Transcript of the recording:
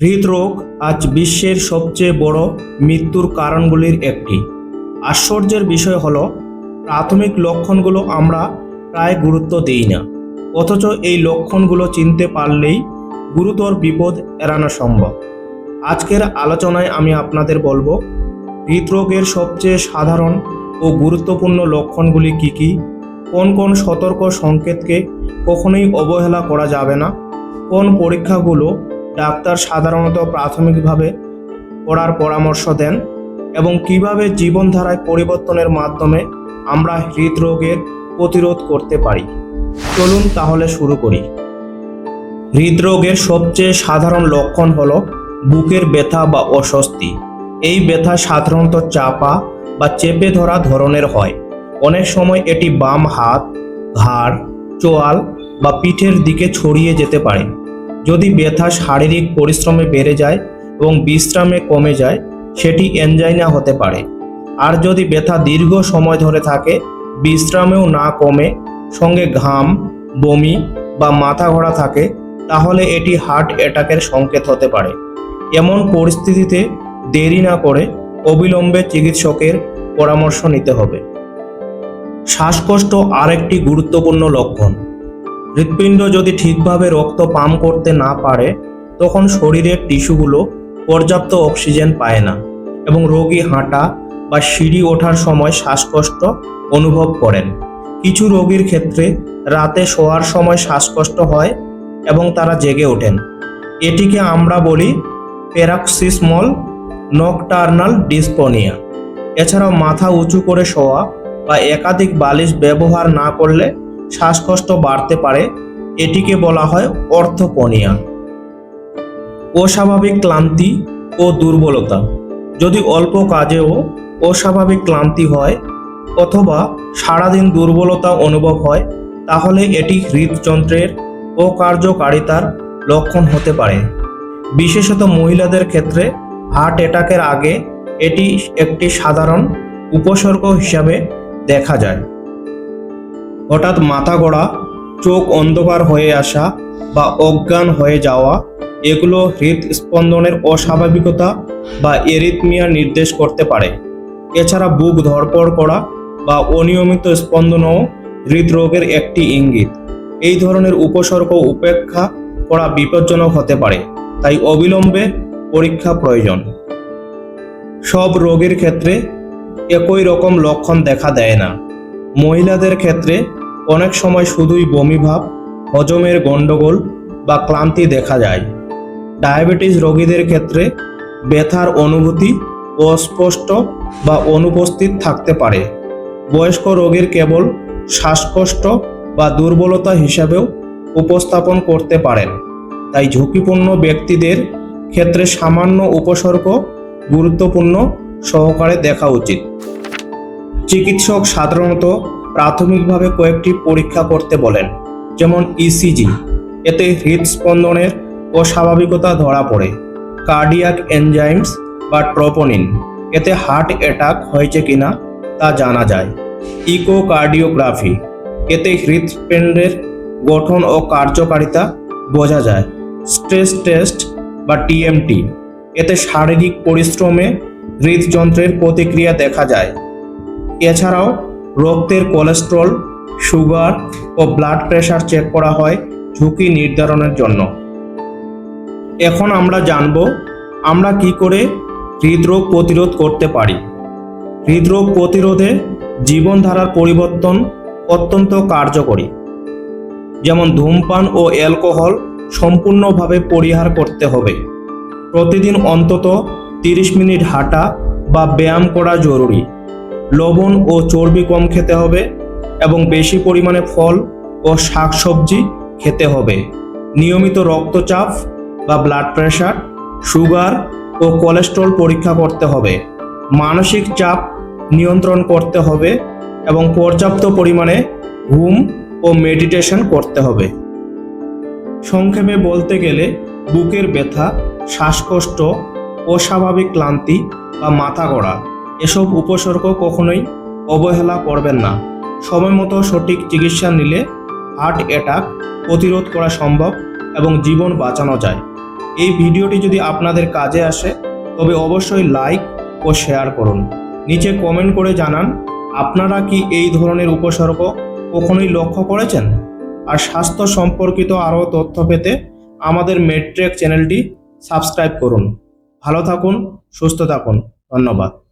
হৃদরোগ আজ বিশ্বের সবচেয়ে বড় মৃত্যুর কারণগুলির একটি। আশ্চর্যের বিষয় হল, প্রাথমিক লক্ষণগুলো আমরা প্রায় গুরুত্ব দিই না। অথচ এই লক্ষণগুলো চিনতে পারলেই গুরুতর বিপদ এড়ানো সম্ভব। আজকের আলোচনায় আমি আপনাদের বলব, হৃদরোগের সবচেয়ে সাধারণ ও গুরুত্বপূর্ণ লক্ষণগুলি কি কি? কোন কোন সতর্ক সংকেতকে কখনোই অবহেলা করা যাবে না? কোন পরীক্ষাগুলো ডাক্তার সাধারণত প্রাথমিকভাবে করার পরামর্শ দেন এবং কীভাবে জীবনধারায় পরিবর্তনের মাধ্যমে আমরা হৃদরোগের প্রতিরোধ করতে পারি। চলুন তাহলে শুরু করি। হৃদরোগের সবচেয়ে সাধারণ লক্ষণ হলো বুকের ব্যথা বা অস্বস্তি। এই ব্যথা সাধারণত চাপা বা চেপে ধরা ধরনের হয়। অনেক সময় এটি বাম হাত, ঘাড়, চোয়াল বা পিঠের দিকে ছড়িয়ে যেতে পারে। যদি ব্যথা শারীরিক পরিশ্রমে বেড়ে যায় এবং বিশ্রামে কমে যায়, সেটি এনজাইনা হতে পারে। আর যদি ব্যথা দীর্ঘ সময় ধরে থাকে, বিশ্রামেও না কমে, সঙ্গে ঘাম, বমি বা মাথা ঘোরা থাকে, তাহলে এটি হার্ট অ্যাটাকের সংকেত হতে পারে। এমন পরিস্থিতিতে দেরি না করে অবিলম্বে চিকিৎসকের পরামর্শ নিতে হবে। শ্বাসকষ্ট আরেকটি গুরুত্বপূর্ণ লক্ষণ। হৃৎপিণ্ড যদি ঠিকভাবে রক্ত পাম্প করতে না পারে, তখন শরীরের টিস্যুগুলো পর্যাপ্ত অক্সিজেন পায় না এবং রোগী হাঁটা বা সিঁড়ি ওঠার সময় শ্বাসকষ্ট অনুভব করেন। কিছু রোগীর ক্ষেত্রে রাতে শোয়ার সময় শ্বাসকষ্ট হয় এবং তারা জেগে ওঠেন। এটিকে আমরা বলি প্যারাক্সিসমল নকটার্নাল ডিসপোনিয়া। এছাড়াও মাথা উঁচু করে শোয়া বা একাধিক বালিশ ব্যবহার না করলে শ্বাসকষ্ট বাড়তে পারে, এটিকে বলা হয় অর্থপনিয়া। অস্বাভাবিক ক্লান্তি ও দুর্বলতা। যদি অল্প কাজেও অস্বাভাবিক ক্লান্তি হয় অথবা সারাদিন দুর্বলতা অনুভব হয়, তাহলে এটি হৃদযন্ত্রের অকার্যকারিতার লক্ষণ হতে পারে। বিশেষত মহিলাদের ক্ষেত্রে হার্ট অ্যাটাকের আগে এটি একটি সাধারণ উপসর্গ হিসাবে দেখা যায়। হঠাৎ মাথা গড়া চোখ অন্ধকার হয়ে আসা বা অজ্ঞান হয়ে যাওয়া, এগুলো হৃদস্পন্দনের অস্বাভাবিকতা বা এরিথমিয়া নির্দেশ করতে পারে। এছাড়া বুক ধরপড় করা বা অনিয়মিত স্পন্দনও হৃদরোগের একটি ইঙ্গিত। এই ধরনের উপসর্গ উপেক্ষা করা বিপজ্জনক হতে পারে, তাই অবিলম্বে পরীক্ষা প্রয়োজন। সব রোগের ক্ষেত্রে একই রকম লক্ষণ দেখা দেয় না। মহিলাদের ক্ষেত্রে অনেক সময় শুধুই বমিভাব হজমের গণ্ডগোল বা ক্লান্তি দেখা যায়। ডায়াবেটিস রোগীদের ক্ষেত্রে ব্যথার অনুভূতি অস্পষ্ট বা অনুপস্থিত থাকতে পারে। বয়স্ক রোগীর কেবল শ্বাসকষ্ট বা দুর্বলতা হিসাবেও উপস্থাপন করতে পারেন। তাই ঝুঁকিপূর্ণ ব্যক্তিদের ক্ষেত্রে সামান্য উপসর্গ গুরুত্বপূর্ণ সহকারে দেখা উচিত। চিকিৎসক সাধারণত প্রাথমিকভাবে কয়েকটি পরীক্ষা করতে বলেন, যেমন ইসিজি এতে হৃদস্পন্দনের অস্বাভাবিকতা ধরা পড়ে, কার্ডিয়াক এনজাইমস বা ট্রোপোনিন, এতে হার্ট অ্যাটাক হয়েছে কিনা তা জানা যায়, ইকোকার্ডিওগ্রাফি, এতে হৃৎপিণ্ডের গঠন ও কার্যকারিতা বোঝা যায়, স্ট্রেস টেস্ট বা টিএমটি এতে শারীরিক পরিশ্রমে হৃদযন্ত্রের প্রতিক্রিয়া দেখা যায়। এছাড়াও রক্তের কোলেস্ট্রল সুগার ও ব্লাড প্রেশার চেক করা হয় ঝুঁকি নির্ধারণের জন্য। এখন আমরা জানব আমরা কি করে হৃদরোগ প্রতিরোধ করতে পারি। হৃদরোগ প্রতিরোধে জীবনধারার পরিবর্তন অত্যন্ত কার্যকরী। যেমন ধূমপান ও অ্যালকোহল সম্পূর্ণভাবে পরিহার করতে হবে। প্রতিদিন অন্তত তিরিশ মিনিট হাঁটা বা ব্যায়াম করা জরুরি। লবণ ও চর্বি কম খেতে হবে এবং বেশি পরিমাণে ফল ও শাকসবজি খেতে হবে। নিয়মিত রক্তচাপ বা ব্লাড প্রেশার সুগার ও কোলেস্ট্রল পরীক্ষা করতে হবে। মানসিক চাপ নিয়ন্ত্রণ করতে হবে এবং পর্যাপ্ত পরিমাণে ঘুম ও মেডিটেশন করতে হবে। সংক্ষেপে বলতে গেলে, বুকের ব্যথা, শ্বাসকষ্ট অস্বাভাবিক ক্লান্তি বা মাথা গড়া এসব উপসর্গ কখনোই অবহেলা করবেন না। সময় মতো সঠিক চিকিৎসা নিলে হার্ট অ্যাটাক প্রতিরোধ করা সম্ভব এবং জীবন বাঁচানো যায়। এই ভিডিওটি যদি আপনাদের কাজে আসে, তবে অবশ্যই লাইক ও শেয়ার করুন। নিচে কমেন্ট করে জানান, আপনারা কি এই ধরনের উপসর্গ কখনোই লক্ষ্য করেছেন? আর স্বাস্থ্য সম্পর্কিত আরও তথ্য পেতে আমাদের মেট্রেক চ্যানেলটি সাবস্ক্রাইব করুন। ভালো থাকুন, সুস্থ থাকুন। ধন্যবাদ।